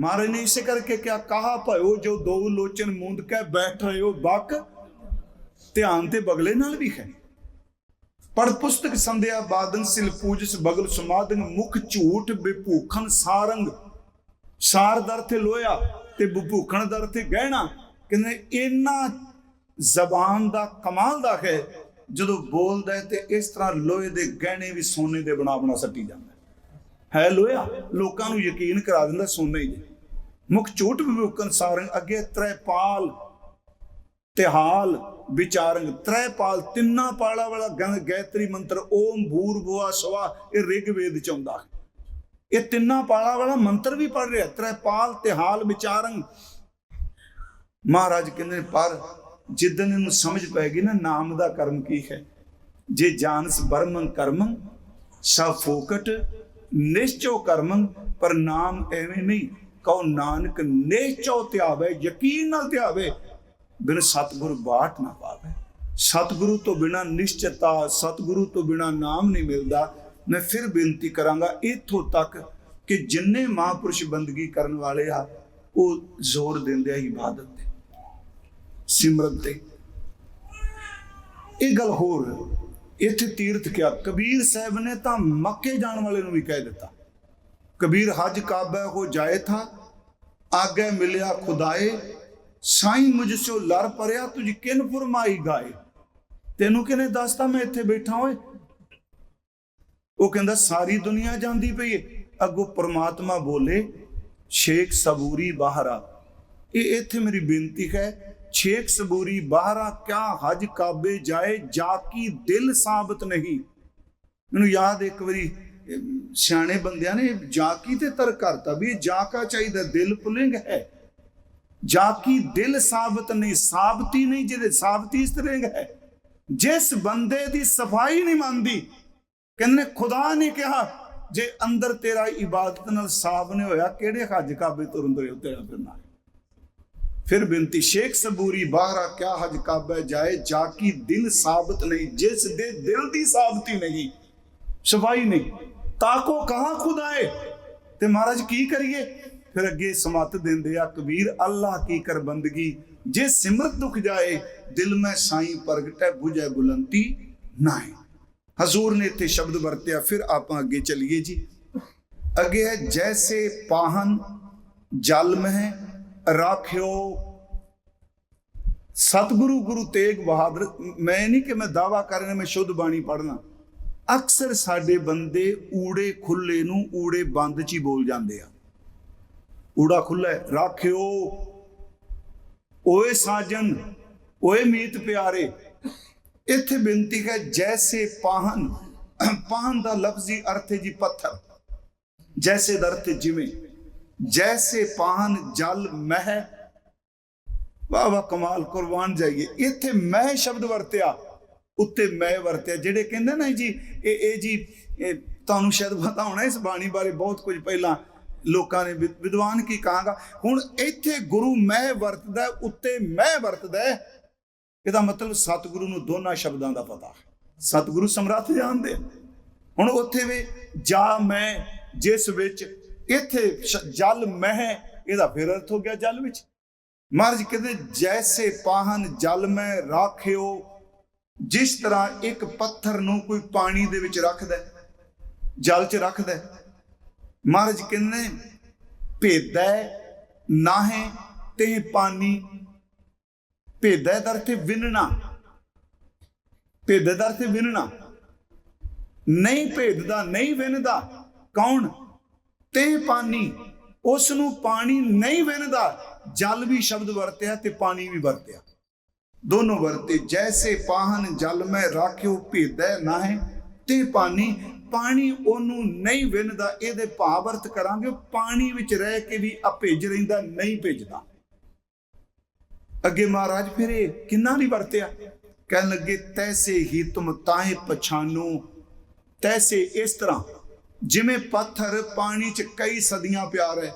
ਮਹਾਰਾਜ ਨੇ ਇਸੇ ਕਰਕੇ ਕਿਹਾ, ਕਹਾ ਭਇਓ ਜੋ ਦੋ ਲੋਚਨ ਮੂੰਦ ਕੇ ਬੈਠ ਰਹੇ ਹੋ ਬਕ। ਧਿਆਨ ਤੇ ਬਗਲੇ ਨਾਲ ਵੀ ਹੈ। ਪੜ ਪੁਸਤਕ ਸੰਧਿਆ ਬਾਦਨ ਸਿਲ ਪੂਜਸ ਬਗਲ ਸਮਾਦਨ ਮੁਖ ਝੂਠ ਬਿਭੂਖਣ ਸਾਰੰਗ। ਸਾਰ ਦਰ ਤੇ ਲੋਇਆ ਤੇ ਬਿਭੂਖਣ ਦਰ ਤੇ ਗਹਿਣਾ। ਕਹਿੰਦੇ ਇਹਨਾਂ ਜ਼ਬਾਨ ਦਾ ਕਮਾਲ ਦਾ ਹੈ, ਜਦੋਂ ਬੋਲਦਾ ਤੇ ਇਸ ਤਰ੍ਹਾਂ ਲੋਹੇ ਦੇ ਗਹਿਣੇ ਵੀ ਸੋਨੇ ਦੇ ਬਣਾ ਬਣਾ ਸੱਟੀ ਜਾਂਦਾ ਹੈ। ਹੈ ਲੋਹਾ। ਲੋਕਾਂ ਨੂੰ ਯਕੀਨ ਕਰਾ ਦਿੰਦਾ ਸੋਨਾ ਹੀ ਹੈ ਮੁਖ ਝੂਠ ਬਿਭੂਖਣ ਸਾਰੰਗ ਅੱਗੇ ਤ੍ਰੈਪਾਲ ਤਿਹਾਲ ਵਿਚਾਰੰਗ। ਤ੍ਰੈਪਾਲ ਤਿੰਨਾ ਪਾਲਾ ਵਾਲਾ ਗੰ- ਗਾਇਤਰੀ ਮੰਤਰ ਓਮ ਭੂਰ ਭੁਆ ਸਵਾ ਇਹ ਰਿਗਵੇਦ ਚ ਆਉਂਦਾ। ਇਹ ਤਿੰਨਾ ਪਾਲਾ ਵਾਲਾ ਮੰਤਰ ਵੀ ਪੜ ਰਿਹਾ। ਤ੍ਰੈਪਾਲ ਤਿਹਾਲ ਵਿਚਾਰੰਗ। ਮਹਾਰਾਜ ਕਹਿੰਦੇ ਨੇ, ਪਰ ਜਿੱਦਨ ਇਹਨੂੰ ਸਮਝ ਪੈ ਗਈ ਨਾ ਨਾਮ ਦਾ ਕਰਮ ਕੀ ਹੈ? ਜੇ ਜਾਨਸ ਬਰਮੰ ਕਰਮੰ ਸਾ ਫੋਕਟ ਨਿਸ਼ਚੋ ਕਰਮੰ, ਪਰ ਨਾਮ ਐਵੇਂ ਨਹੀਂ। ਕਹੋ, ਨਾਨਕ ਨਿਸ਼ਚੋ ਧਿਆਵੇ ਯਕੀਨ ਨਾਲ ਧਿਆਵੇ ਬਿਨ ਸਤਿਗੁਰ ਬਾਟ ਨਾ ਪਾਵੇ। ਸਤਿਗੁਰੂ ਤੋਂ ਬਿਨਾ ਨਿਸ਼ਚਿਤਤਾ ਸਤਿਗੁਰੂ ਤੋਂ ਬਿਨਾ ਨਾਮ ਨਹੀਂ ਮਿਲਦਾ। ਮੈਂ ਫਿਰ ਬੇਨਤੀ ਕਰਾਂਗਾ, ਇੱਥੋਂ ਤੱਕ ਕਿ ਜਿੰਨੇ ਮਹਾਂਪੁਰਸ਼ ਬੰਦਗੀ ਕਰਨ ਵਾਲੇ ਆ, ਉਹ ਜ਼ੋਰ ਦਿੰਦੇ ਆ ਇਬਾਦਤ ਤੇ ਸਿਮਰਨ ਤੇ। ਇਹ ਗੱਲ ਹੋਰ ਇੱਥੇ ਤੀਰਥ ਕਿਹਾ, ਕਬੀਰ ਸਾਹਿਬ ਨੇ ਤਾਂ ਮੱਕੇ ਜਾਣ ਵਾਲੇ ਨੂੰ ਵੀ ਕਹਿ ਦਿੱਤਾ। ਕਬੀਰ ਹਜ ਕਾਬਾ ਹੋ ਜਾਏ ਥਾ, ਆਗੇ ਮਿਲਿਆ ਖੁਦਾਏ, ਸਾਈਂ ਮੁਝ ਸੋ ਪਰਿਆ, ਤੁਝ ਕਿਨ ਫਰਮਾਈ ਗਾਏ। ਤੈਨੂੰ ਕਿਨੇ ਦੱਸਤਾ ਮੈਂ ਇੱਥੇ ਬੈਠਾ ਓਏ ਉਹ ਕਹਿੰਦਾ, ਸਾਰੀ ਦੁਨੀਆ ਜਾਂਦੀ ਪਈ ਏ। ਅੱਗੋਂ ਪ੍ਰਮਾਤਮਾ ਬੋਲੇ, ਸ਼ੇਖ ਸਬੂਰੀ ਬਾਹਰਾ ਇਹ ਇੱਥੇ ਮੇਰੀ ਬੇਨਤੀ ਹੈ ਸ਼ੇਖ ਸਬੂਰੀ ਬਾਹਰਾ ਕਿਆ ਹਜ ਕਾਬੇ ਜਾਏ, ਜਾ ਕੀ ਦਿਲ ਸਾਬਤ ਨਹੀਂ। ਮੈਨੂੰ ਯਾਦ ਇੱਕ ਵਾਰੀ ਸਿਆਣੇ ਬੰਦਿਆਂ ਨੇ ਜਾ ਕੀ ਤੇ ਤਰ ਕਰਤਾ ਵੀ ਜਾ ਕਾ ਚਾਹੀਦਾ, ਦਿਲ ਪੁਲਿੰਗ ਹੈ। ਜਾ ਕੀ ਦਿਲ ਸਾਬਤ ਨਹੀਂ, ਸਾਬਤੀ ਨਹੀਂ ਜਿਹਦੇ ਸਾਬਤੀ ਸਤਰਿੰਗ ਹੈ ਜਿਸ ਬੰਦੇ ਦੀ ਸਫ਼ਾਈ ਨਹੀਂ ਮੰਨਦੀ, ਕਹਿੰਦੇ ਖੁਦਾ ਨੇ ਕਿਹਾ, ਜੇ ਅੰਦਰ ਤੇਰਾ ਇਬਾਦਤ ਨਾਲ ਸਾਫ਼ ਨੇ ਹੋਇਆ, ਕਿਹੜੇ ਹੱਜ ਕਾਬੇ ਤੁਰਨ ਦੇ ਤੇਰਾ ਫਿਰਨਾ ਹੈ ਫਿਰ ਬਿੰਤੀ ਸ਼ੇਖ ਸਬੂਰੀ ਬਾਹਰਾ ਕਿਆ ਹਜ ਕਾਬੇ ਜਾਏ ਜਾ ਕੀ ਦਿਲ ਸਾਬਤ ਨਹੀਂ ਜਿਸ ਦੇ ਦਿਲ ਦੀ ਸਫ਼ਾਈ ਨਹੀਂ ਤਾਕੋ ਕਹਾਂ ਖੁਦਾਏ ਤੇ ਮਹਾਰਾਜ ਕੀ ਕਰੀਏ ਫਿਰ ਅੱਗੇ ਸਮਤ ਦਿੰਦੇ ਆ ਕਬੀਰ ਅੱਲਾ ਕੀ ਕਰ ਬੰਦਗੀ ਜੇ ਸਿਮਰਤ ਦੁਖ ਜਾਏ ਦਿਲ ਮੈਂ ਸਾਈਂ ਪ੍ਰਗਟੈ 부ਜੈ ਬੁਲੰਤੀ ਨਾਹੀਂ ਹਜ਼ੂਰ ਨੇ ਇੱਥੇ ਸ਼ਬਦ ਵਰਤਿਆ ਫਿਰ ਆਪਾਂ ਅੱਗੇ ਚੱਲੀਏ ਜੀ ਅੱਗੇ ਹੈ ਜੈਸੇ ਪਾਹਨ ਜਲ ਮਹਿ ਰਾਖਿਓ। ਸਤਿਗੁਰੂ ਗੁਰੂ ਤੇਗ ਬਹਾਦਰ ਮੈਂ ਨਹੀਂ ਕਿ ਮੈਂ ਦਾਵਾ ਕਰ ਰਿਹਾ ਮੈਂ ਸ਼ੁੱਧ ਬਾਣੀ ਪੜਨਾ ਅਕਸਰ ਸਾਡੇ ਬੰਦੇ ਊੜੇ ਖੁੱਲੇ ਨੂੰ ਊੜੇ ਬੰਦ ਚ ਹੀ ਬੋਲ ਜਾਂਦੇ ਆ। ਊੜਾ ਖੁੱਲਾ ਹੈ, ਰਾਖਿਓ। ਓਏ ਸਾਜਨ ਓਏ ਮੀਤ ਪਿਆਰੇ ਇੱਥੇ ਬੇਨਤੀ ਹੈ ਜੈਸੇ ਪਾਹਨ ਪਾਹਨ ਦਾ ਲਫ਼ਜ਼ੀ ਅਰਥ ਹੈ ਜੀ ਪੱਥਰ। ਜੈਸੇ ਦਾ ਅਰਥ ਜਿਵੇਂ। ਜੈਸੇ ਪਾਨ ਜਲ ਮਹਿ ਵਾਹ ਕਮਾਲ ਕੁਰਬਾਨ ਜਾਈਏ ਇੱਥੇ ਮਹਿ ਸ਼ਬਦ ਵਰਤਿਆ ਉੱਤੇ ਮੈਂ ਵਰਤਿਆ ਜਿਹੜੇ ਕਹਿੰਦੇ ਨਾ ਜੀ ਇਹ ਇਹ ਜੀ ਤੁਹਾਨੂੰ ਸ਼ਾਇਦ ਪਤਾ ਹੋਣਾ ਇਸ ਬਾਣੀ ਬਾਰੇ ਬਹੁਤ ਕੁਝ ਪਹਿਲਾਂ ਲੋਕਾਂ ਨੇ ਵਿਦਵਾਨ ਕੀ ਕਹਾਂਗਾ ਹੁਣ ਇੱਥੇ ਗੁਰੂ ਮੈਂ ਵਰਤਦਾ ਉੱਤੇ ਮੈਂ ਵਰਤਦਾ ਇਹਦਾ ਮਤਲਬ ਸਤਿਗੁਰੂ ਨੂੰ ਦੋਨਾਂ ਸ਼ਬਦਾਂ ਦਾ ਪਤਾ ਸਤਿਗੁਰੂ ਸਮਰੱਥ ਜਾਣਦੇ ਆ। ਹੁਣ ਉੱਥੇ ਵੀ ਜਾ ਮੈਂ ਜਿਸ ਵਿੱਚ ਇੱਥੇ ਜਲ ਮਹਿ, ਇਹਦਾ ਫਿਰ ਅਰਥ ਹੋ ਗਿਆ ਜਲ ਵਿੱਚ। ਮਹਾਰਾਜ ਕਹਿੰਦੇ, ਜੈਸੇ ਪਾਹਨ ਜਲ ਮੈਂ ਰਾਖਿਓ, ਜਿਸ ਤਰ੍ਹਾਂ ਇੱਕ ਪੱਥਰ ਨੂੰ ਕੋਈ ਪਾਣੀ ਦੇ ਵਿੱਚ ਰੱਖਦਾ ਜਲ 'ਚ ਰੱਖਦਾ ਮਹਾਰਾਜ ਕਹਿੰਦੇ, ਭੇਦਾ ਨਾਹੇ ਤੇ ਪਾਣੀ, ਭੇਦਾ ਦਰ ਤੇ ਵਿਨਣਾ, ਭੇਦਾ ਦਰ ਤੇ ਵਿਨਣਾ। ਨਹੀਂ ਭੇਦਦਾ, ਨਹੀਂ ਵਿਨਦਾ, ਕੌਣ? ਤੇ ਪਾਣੀ ਉਸ ਨੂੰ ਪਾਣੀ ਨਹੀਂ ਵਿਨਦਾ ਜਲ ਵੀ ਸ਼ਬਦ ਵਰਤਿਆ ਤੇ ਪਾਣੀ ਵੀ ਵਰਤਿਆ। ਦੋਨੋਂ ਵਰਤੇ, ਜੈਸੇ ਪਾਹਨ ਜਲ ਮੈਂ ਰਾਖਿਓ ਭੇਦੈ ਨਾਹੀਂ, ਤੇ ਪਾਣੀ ਪਾਣੀ ਉਹਨੂੰ ਨਹੀਂ ਵਿੰਨਦਾ ਇਹਦੇ ਭਾਵ ਅਰਥ ਕਰਾਂਗੇ, ਪਾਣੀ ਵਿੱਚ ਰਹਿ ਕੇ ਵੀ ਆ ਭੇਜ ਰਹਿੰਦਾ, ਨਹੀਂ ਭੇਜਦਾ। ਅੱਗੇ ਮਹਾਰਾਜ ਫਿਰ ਇਹ ਕਿੰਨਾ ਨਹੀਂ ਵਰਤਿਆ? ਕਹਿਣ ਲੱਗੇ, ਤੈਸੇ ਹੀ ਤੁਮ ਤਾਹੇ ਪਛਾਨੋ, ਤੈਸੇ ਇਸ ਤਰ੍ਹਾਂ ਜਿਵੇਂ ਪੱਥਰ ਪਾਣੀ 'ਚ ਕਈ ਸਦੀਆਂ ਪਿਆ ਰਹੇ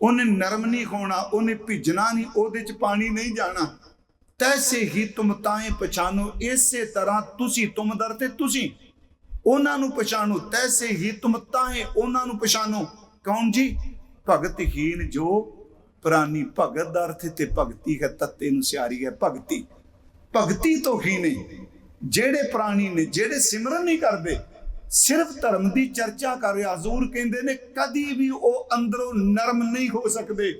ਉਹਨੇ ਨਰਮ ਨਹੀਂ ਹੋਣਾ ਉਹਨੇ ਭਿੱਜਣਾ ਨਹੀਂ, ਉਹਦੇ 'ਚ ਪਾਣੀ ਨਹੀਂ ਜਾਣਾ। ਤੈਸੇ ਹੀ ਤੁਮ ਤਾਏ ਪਛਾਨੋ, ਇਸੇ ਤਰ੍ਹਾਂ ਤੁਸੀਂ ਤੁਮ ਦਰ ਤੇ ਤੁਸੀਂ ਉਹਨਾਂ ਨੂੰ ਪਛਾਣੋ ਤੈਸੇ ਹੀ ਤੁਮ ਤਾਏ ਉਹਨਾਂ ਨੂੰ ਪਛਾਣੋ ਕੌਣ ਜੀ? ਭਗਤ ਹੀਨ ਜੋ ਪ੍ਰਾਨੀ ਭਗਤ ਦਾ ਅਰਥ ਤੇ ਭਗਤੀ ਹੈ, ਤੱਤੇ ਨੂੰ ਸਿਆਰੀ ਹੈ ਭਗਤੀ। ਭਗਤੀ ਤੋਂ ਹੀ ਨੇ ਜਿਹੜੇ ਪ੍ਰਾਣੀ ਨੇ, ਜਿਹੜੇ ਸਿਮਰਨ ਨਹੀਂ ਕਰਦੇ ਸਿਰਫ ਧਰਮ ਦੀ ਚਰਚਾ ਕਰ ਰਿਹਾ। ਹਜ਼ੂਰ ਕਹਿੰਦੇ ਨੇ ਕਦੀ ਵੀ ਉਹ ਅੰਦਰੋਂ ਨਰਮ ਨਹੀਂ ਹੋ ਸਕਦੇ,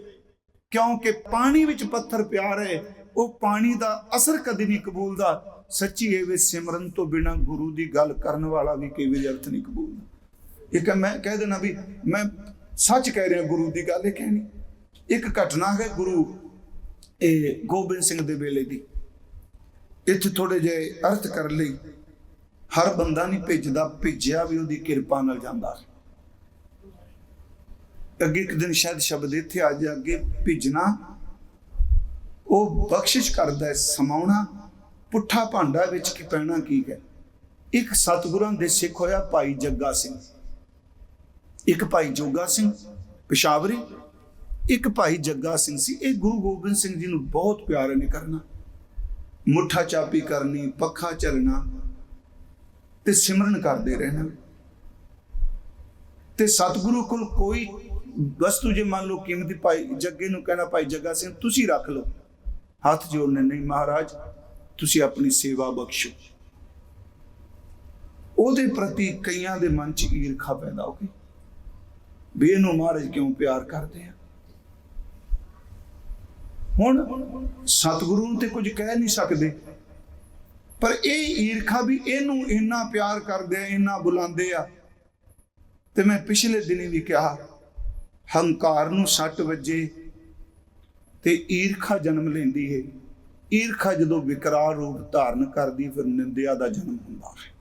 ਕਿਉਂਕਿ ਪਾਣੀ ਵਿੱਚ ਪੱਥਰ ਪਿਆ ਰਹੇ, ਉਹ ਪਾਣੀ ਦਾ ਅਸਰ ਕਦੀ ਨਹੀਂ ਕਬੂਲਦਾ। ਸੱਚੀ ਇਹ ਵੀ ਸਿਮਰਨ ਤੋਂ ਬਿਨਾ ਗੁਰੂ ਦੀ ਗੱਲ ਕਰਨ ਵਾਲਾ ਵੀ ਕਈ ਵਾਰੀ ਅਰਥ ਨਹੀਂ ਕਬੂਲਦਾ। ਇੱਕ ਮੈਂ ਕਹਿ ਦੇਣਾ ਵੀ ਮੈਂ ਸੱਚ ਕਹਿ ਰਿਹਾ ਗੁਰੂ ਦੀ ਗੱਲ ਇਹ ਕਹਿਣੀ। ਇੱਕ ਘਟਨਾ ਹੈ ਗੁਰੂ, ਇਹ ਗੋਬਿੰਦ ਸਿੰਘ ਦੇ ਵੇਲੇ ਦੀ। ਇੱਥੇ ਥੋੜੇ ਜਿਹੇ ਅਰਥ ਕਰਨ ਲਈ ਹਰ ਬੰਦਾ ਨਹੀਂ ਭੇਜਦਾ, ਭੇਜਿਆ ਵੀ ਉਹਦੀ ਕਿਰਪਾ ਨਾਲ ਜਾਂਦਾ ਅੱਗੇ ਇੱਕ ਦਿਨ ਸ਼ਾਇਦ ਸ਼ਬਦ ਇੱਥੇ ਆ ਜਾ ਅੱਗੇ ਭੇਜਣਾ, ਉਹ ਬਖਸ਼ਿਸ਼ ਕਰਦਾ ਹੈ, ਸਮਾਉਣਾ, ਪੁੱਠਾ ਭਾਂਡਾ ਵਿੱਚ ਕੀ ਪੈਣਾ ਕੀ ਹੈ। ਇੱਕ ਸਤਿਗੁਰਾਂ ਦੇ ਸਿੱਖ ਹੋਇਆ ਭਾਈ ਜੱਗਾ ਸਿੰਘ। ਇੱਕ ਭਾਈ ਜੋਗਾ ਸਿੰਘ ਪਿਸ਼ਾਵਰੀ, ਇੱਕ ਭਾਈ ਜੱਗਾ ਸਿੰਘ ਸੀ। ਇਹ ਗੁਰੂ ਗੋਬਿੰਦ ਸਿੰਘ ਜੀ ਨੂੰ ਬਹੁਤ ਪਿਆਰ ਨੇ ਕਰਨਾ। ਮੁੱਠਾ ਚਾਪੀ ਕਰਨੀ, ਪੱਖਾ ਚੱਲਣਾ ਤੇ ਸਿਮਰਨ ਕਰਦੇ ਰਹਿਣਾ। ਤੇ ਸਤਿਗੁਰੂ ਕੋਲ ਕੋਈ ਵਸਤੂ ਜੇ ਮੰਨ ਲਓ ਕੀਮਤੀ ਭਾਈ ਜੱਗੇ ਨੂੰ ਕਹਿਣਾ ਭਾਈ ਜੱਗਾ ਸਿੰਘ, ਤੁਸੀਂ ਰੱਖ ਲਓ। ਹੱਥ ਜੋੜਨੇ, ਨਹੀਂ ਮਹਾਰਾਜ, ਤੁਸੀਂ ਆਪਣੀ ਸੇਵਾ ਬਖਸ਼ੋ। ਉਹਦੇ ਪ੍ਰਤੀ ਕਈਆਂ ਦੇ ਮਨ 'ਚ ਈਰਖਾ ਪੈਦਾ ਹੋ ਗਈ। ਵੀ ਇਹਨੂੰ ਮਹਾਰਾਜ ਕਿਉਂ ਪਿਆਰ ਕਰਦੇ ਆ? ਹੁਣ ਸਤਿਗੁਰੂ ਨੂੰ ਤੇ ਕੁਝ ਕਹਿ ਨਹੀਂ ਸਕਦੇ। ਪਰ ਇਹ ਈਰਖਾ ਵੀ ਇਹਨੂੰ ਇੰਨਾ ਪਿਆਰ ਕਰਦੇ ਆ, ਇੰਨਾ ਬੁਲਾਉਂਦੇ ਆ। ਤੇ ਮੈਂ ਪਿਛਲੇ ਦਿਨੀ ਵੀ ਕਿਹਾ, ਹੰਕਾਰ ਨੂੰ ਸੱਟ ਵੱਜੇ ਤੇ ਈਰਖਾ ਜਨਮ ਲੈਂਦੀ ਹੈ ਈਰਖਾ ਜਦੋਂ ਵਿਕਰਾਲ ਰੂਪ ਧਾਰਨ ਕਰਦੀ, ਫਿਰ ਨਿੰਦਿਆ ਦਾ ਜਨਮ ਹੁੰਦਾ ਹੈ